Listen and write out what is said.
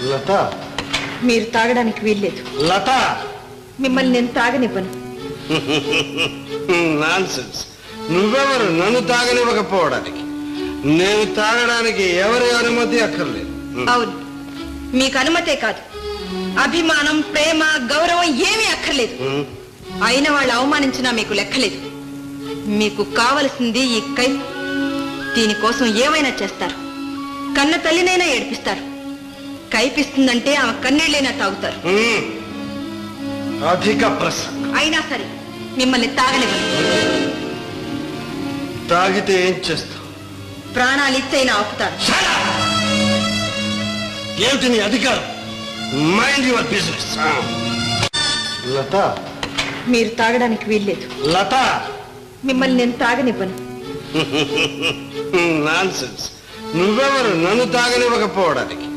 లత. మీరు తాగడానికి వీల్లేదు. లత. మిమ్మల్ని నేను తాగనివ్వను. నాన్ నువ్వెవరు? నన్ను తాగనివ్వకపోవడానికి. నేను తాగడానికి ఎవరి అనుమతి అక్కర్లేదు. అవును. మీకు అనుమతే కాదు. అభిమానం ప్రేమ గౌరవం ఏమీ అక్కర్లేదు. అయిన వాళ్ళు అవమానించినా మీకు లెక్కలేదు. మీకు కావలసింది ఈ కై. దీనికోసం ఏమైనా చేస్తారు. కన్న తల్లినైనా ఏడిపిస్తారు. కైపిస్తుందంటే ఆమె కన్నీళ్ళైనా తాగుతారు. అధిక ప్రసంగం. అయినా సరే మిమ్మల్ని తాగనివ్వను తాగితే ఏం చేస్తావు? ప్రాణాలు ఇచ్చైనా ఆపుతారు. ఏమిటి నీ అధికారం? Mind your business Latha. మీరు తాగడానికి వీల్లేదు. లత. మిమ్మల్ని నేను తాగనివ్వను. నాన్ నువ్వెవరు? నన్ను తాగనివ్వకపోవడానికి.